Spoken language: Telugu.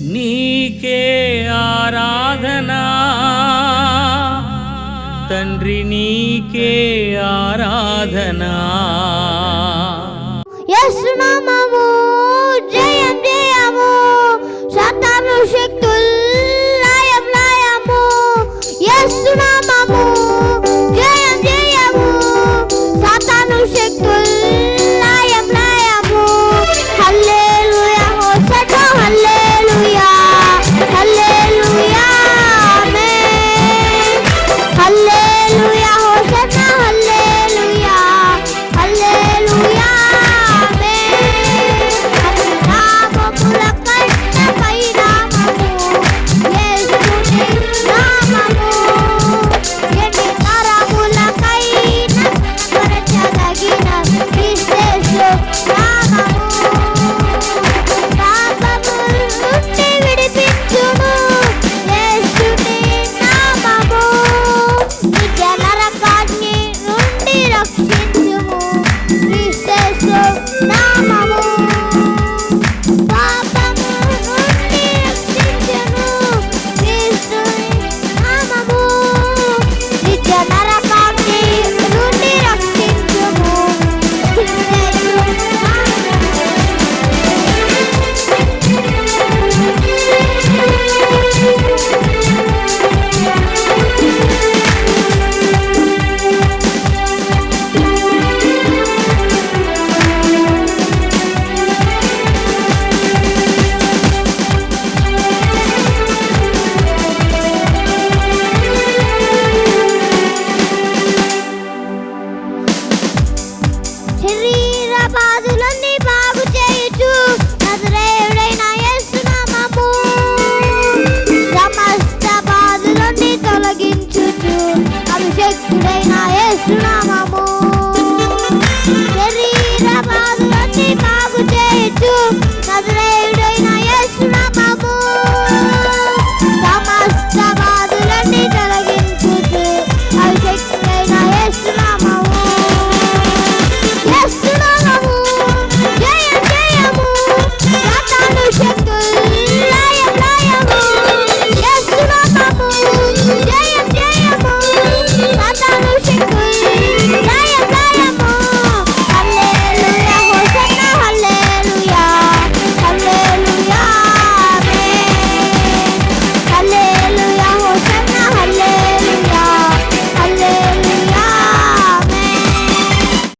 నీకే ఆరాధనా. తండ్రి నీకే ఆరాధనా. యస్నా శరీర బాధులన్నీ బాగు చేయుచు. నజరేయుడైన యేసునామము సమస్త బాధులన్నీ తొలగించుచు. అభిషక్తుడైన